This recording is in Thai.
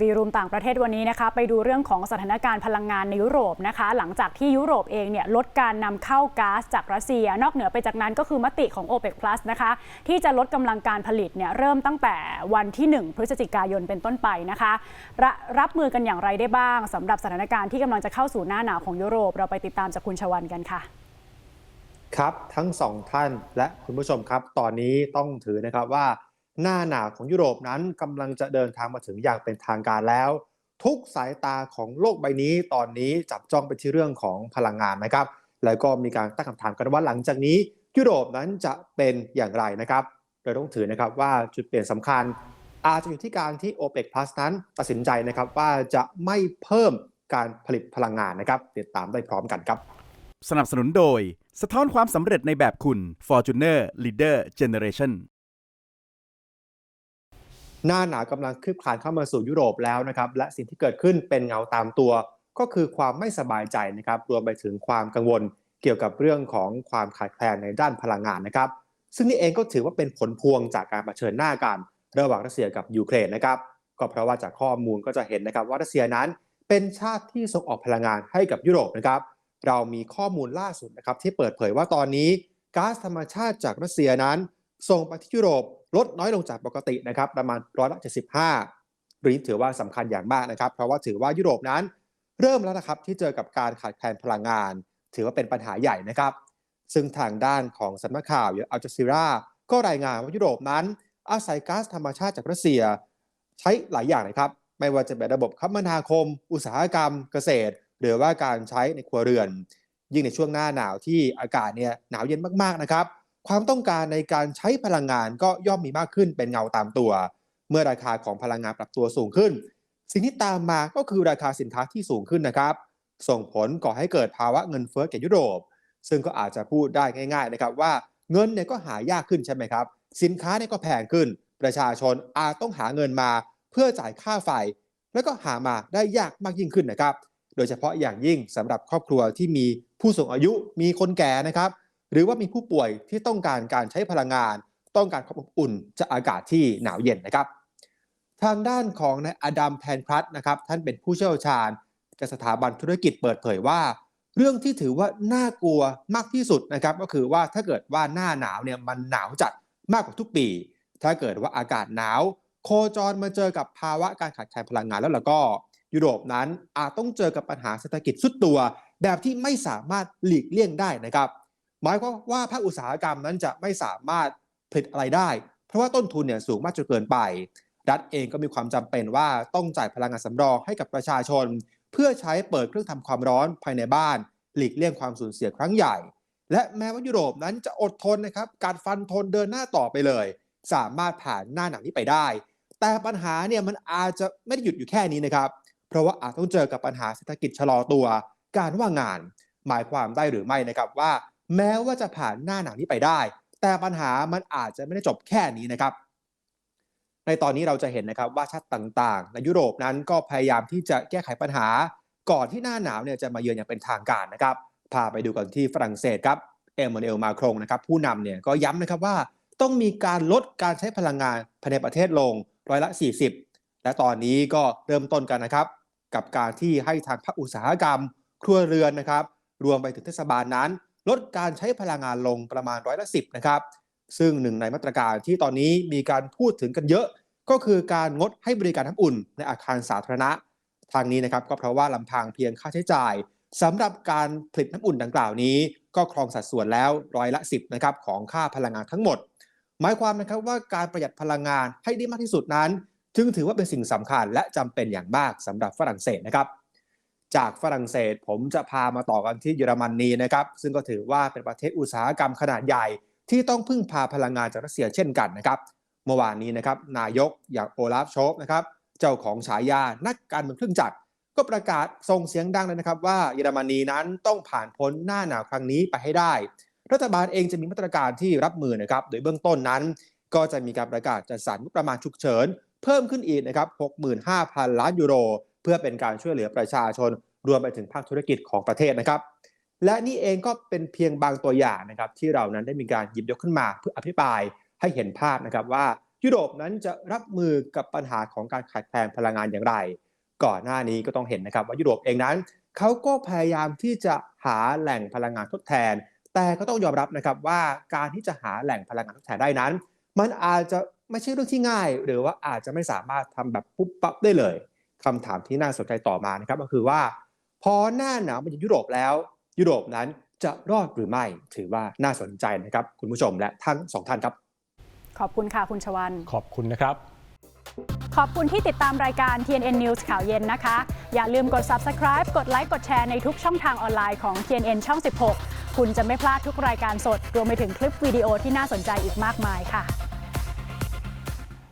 วีรูมต่างประเทศวันนี้นะคะ ไปดูเรื่องของสถานการณ์พลังงานในยุโรปนะคะ หลังจากที่ยุโรปเองเนี่ยลดการนำเข้าก๊าซจากรัสเซีย นอกเหนือไปจากนั้นก็คือมติของ o p e c Plus นะคะ ที่จะลดกำลังการผลิตเนี่ยเริ่มตั้งแต่วันที่ 1 พฤศจิกายนเป็นต้นไปนะคะรรับมือกันอย่างไรได้บ้างสำหรับสถานการณ์ที่กำลังจะเข้าสู่หน้าหนาวของยุโรปเราไปติดตามจากคุณชวันกันค่ะ ครับทั้งสองท่านและคุณผู้ชมครับ ตอนนี้ต้องถือนะครับว่า หน้าหนาวของยุโรปนั้นกำลังจะเดินทางมาถึงอย่างเป็นทางการแล้ว ทุกสายตาของโลกใบนี้ตอนนี้จับจ้องไปที่เรื่องของพลังงานนะครับ แล้วก็มีการตั้งคำถามกันว่าหลังจากนี้ ยุโรปนั้นจะเป็นอย่างไรนะครับโดยต้องถือนะครับว่าจุดเปลี่ยนสำคัญ อาจจะอยู่ที่การที่ OPEC Plus นั้นตัดสินใจนะครับว่าจะไม่เพิ่มการผลิตพลังงานนะครับ ติดตามได้พร้อมกันครับ สนับสนุนโดย สะท้อนความสำเร็จในแบบคุณ Fortuner Leader Generation หน้าหนาวกำลังคืบคลานเข้ามาสู่ยุโรปแล้วนะครับและสิ่งที่เกิดขึ้นเป็นเงาตามตัว ก็คือความไม่สบายใจนะครับรวมไปถึงความกังวลเกี่ยวกับเรื่องของความขาดแคลนในด้านพลังงานนะครับ ซึ่งนี่เองก็ถือว่าเป็นผลพวงจากการเผชิญหน้ากันระหว่างรัสเซียกับยูเครนนะครับก็เพราะว่าจากข้อมูลก็จะเห็นนะครับว่ารัสเซียนั้นเป็นชาติที่ส่งออกพลังงานให้กับยุโรปนะครับ เรามีข้อมูลล่าสุดนะครับที่เปิดเผยว่าตอนนี้ก๊าซธรรมชาติจากรัสเซียนั้น ส่งไปที่ยุโรปลดน้อยลงจากปกตินะครับประมาณร้อยละ75หรือถือว่าสำคัญอย่างมากนะครับ เพราะว่าถือว่ายุโรปนั้นเริ่มแล้วนะครับที่เจอกับการขาดแคลนพลังงาน ถือว่าเป็นปัญหาใหญ่นะครับ ซึ่งทางด้านของสำนักข่าวอย่างอัลจซีราก็รายงานว่ายุโรปนั้น อาศัยก๊าซธรรมชาติจากรัสเซีย ใช้หลายอย่างนะครับ ไม่ว่าจะเป็นระบบคมนาคม อุตสาหกรรม เกษตร หรือว่าการใช้ในครัวเรือน ยิ่งในช่วงหน้าหนาวที่อากาศเนี่ยหนาวเย็นมากๆนะครับ ความต้องการในการใช้พลังงานก็ย่อมมีมากขึ้นเป็นเงาตามตัว เมื่อราคาของพลังงานปรับตัวสูงขึ้น สิ่งที่ตามมาก็คือราคาสินค้าที่สูงขึ้นนะครับ ส่งผลก่อให้เกิดภาวะเงินเฟ้อแก่ยุโรป ซึ่งก็อาจจะพูดได้ง่าย ๆ นะครับว่าเงินเนี่ยก็หายากขึ้นใช่ไหมครับ สินค้าเนี่ยก็แพงขึ้น ประชาชนอาจต้องหาเงินมาเพื่อจ่ายค่าไฟ แล้วก็หามาได้ยากมากยิ่งขึ้นนะครับ โดยเฉพาะอย่างยิ่งสำหรับครอบครัวที่มีผู้สูงอายุมีคนแก่นะครับ หรือว่ามีผู้ป่วยที่ต้องการการใช้พลังงาน ต้องการความอบอุ่นจากอากาศที่หนาวเย็นนะครับ ทางด้านของนายอดัมแพนพลัตนะครับท่านเป็นผู้เชี่ยวชาญจากสถาบันธุรกิจเปิดเผยว่า เรื่องที่ถือว่าน่ากลัวมากที่สุดนะครับก็คือว่าถ้าเกิดว่าหน้าหนาวเนี่ยมันหนาวจัดมากกว่าทุกปี ถ้าเกิดว่าอากาศหนาว โคจรมาเจอกับภาวะการขาดแคลนพลังงานแล้วล่ะก็ ยุโรปนั้นอาจต้องเจอกับปัญหาเศรษฐกิจสุดตัว แบบที่ไม่สามารถหลีกเลี่ยงได้นะครับ หมายความว่าภาคอุตสาหกรรมนั้นจะไม่สามารถผลิตอะไรได้ เพราะว่าต้นทุนเนี่ยสูงมากจนเกินไป รัฐเองก็มีความจำเป็นว่าต้องจ่ายพลังงานสำรองให้กับประชาชน เพื่อใช้เปิดเครื่องทำความร้อนภายในบ้าน หลีกเลี่ยงความสูญเสียครั้งใหญ่ และแม้ว่ายุโรปนั้นจะอดทนนะครับการฟันทนเดินหน้าต่อไปเลย สามารถผ่านหน้าหนังนี้ไปได้ แต่ปัญหาเนี่ยมันอาจจะไม่ได้หยุดอยู่แค่นี้นะครับ เพราะว่าอาจต้องเจอกับปัญหาเศรษฐกิจชะลอตัว การว่างงาน หมายความได้หรือไม่นะครับว่า แม้ว่าจะผ่านหน้าหนังนี้ไปได้ แต่ปัญหามันอาจจะไม่ได้จบแค่นี้นะครับ ในตอนนี้เราจะเห็นนะครับว่าชาติต่างๆ ในยุโรปนั้นก็พยายามที่จะแก้ไขปัญหา ก่อนที่หน้าหนาวเนี่ยจะมาเยือนอย่างเป็นทางการนะครับ พาไปดูกันที่ฝรั่งเศสครับเอมมานูเอลมาครงนะครับผู้นำเนี่ยก็ย้ำนะครับว่าต้องมีการลดการใช้พลังงานภายในประเทศลงร้อยละ 40 และตอนนี้ก็เริ่มต้นกันนะครับ กับการที่ให้ทางภาคอุตสาหกรรม ครัวเรือนนะครับ รวมไปถึงเทศบาลนั้น ลดการใช้พลังงานลงประมาณร้อยละ10นะครับ ซึ่งหนึ่งในมาตรการที่ตอนนี้มีการพูดถึงกันเยอะ ก็คือการงดให้บริการน้ำอุ่นในอาคารสาธารณะ ทางนี้นะครับก็เพราะว่าลำพังเพียงค่าใช้จ่ายสำหรับการผลิตน้ำอุ่นดังกล่าวนี้ ก็ครองสัดส่วนแล้วร้อยละ 10นะครับของค่าพลังงานทั้งหมด หมายความนะครับว่าการประหยัดพลังงานให้ได้มากที่สุดนั้น จึงถือว่าเป็นสิ่งสำคัญและจำเป็นอย่างมากสำหรับฝรั่งเศสนะครับ จากฝรั่งเศส ผมจะพามาต่อกันที่เยอรมนนีนะครับ ซึ่งก็ถือว่าเป็นประเทศอุตสาหกรรมขนาดใหญ่ ที่ต้องพึ่งพาพลังงานจากรัสเซียเช่นกันนะครับ เมื่อวานนี้นะครับนายกอย่างโอลาฟโชฟนะครับเจ้าของฉายานักการเมืองเครื่องจักรก็ประกาศส่งเสียงดังเลยนะครับ ว่าเยอรมนีนั้นต้องผ่านพ้นหน้าหนาวครั้งนี้ไปให้ได้ รัฐบาลเองจะมีมาตรการที่รับมือนะครับ โดยเบื้องต้นนั้น ก็จะมีการประกาศจัดสรรงบประมาณฉุกเฉิน เพิ่มขึ้นอีกนะครับ 65,000 ล้านยูโร เพื่อเป็นการช่วยเหลือประชาชน รวมไปถึงภาคธุรกิจของประเทศนะครับ และนี่เองก็เป็นเพียงบางตัวอย่างนะครับที่เรานั้นได้มีการหยิบยกขึ้นมา เพื่ออภิปรายให้เห็นภาพนะครับว่ายุโรปนั้นจะรับมือกับปัญหาของการขาดแคลนพลังงานอย่างไร ก่อนหน้านี้ก็ต้องเห็นนะครับว่ายุโรปเองนั้นเขาก็พยายามที่จะหาแหล่งพลังงานทดแทน แต่ก็ต้องยอมรับนะครับว่าการที่จะหาแหล่งพลังงานทดแทนได้นั้น มันอาจจะไม่ใช่เรื่องที่ง่าย หรือว่าอาจจะไม่สามารถทำแบบปุ๊บปั๊บได้เลย คำถามที่น่าสนใจต่อมานะครับก็คือว่า พอหน้าหนาวมาถึงยุโรปแล้ว ยุโรปนั้นจะรอดหรือไม่ถือว่าน่าสนใจนะครับ คุณผู้ชมและทั้งสองท่านครับ ขอบคุณค่ะคุณชวันขอบคุณนะครับ ขอบคุณที่ติดตามรายการ TNN News ข่าวเย็นนะคะ อย่าลืมกด subscribe กดไลค์กดแชร์ในทุกช่องทางออนไลน์ของ TNN ช่อง 16 คุณจะไม่พลาดทุกรายการสด รวมไปถึงคลิปวิดีโอที่น่าสนใจอีกมากมายค่ะ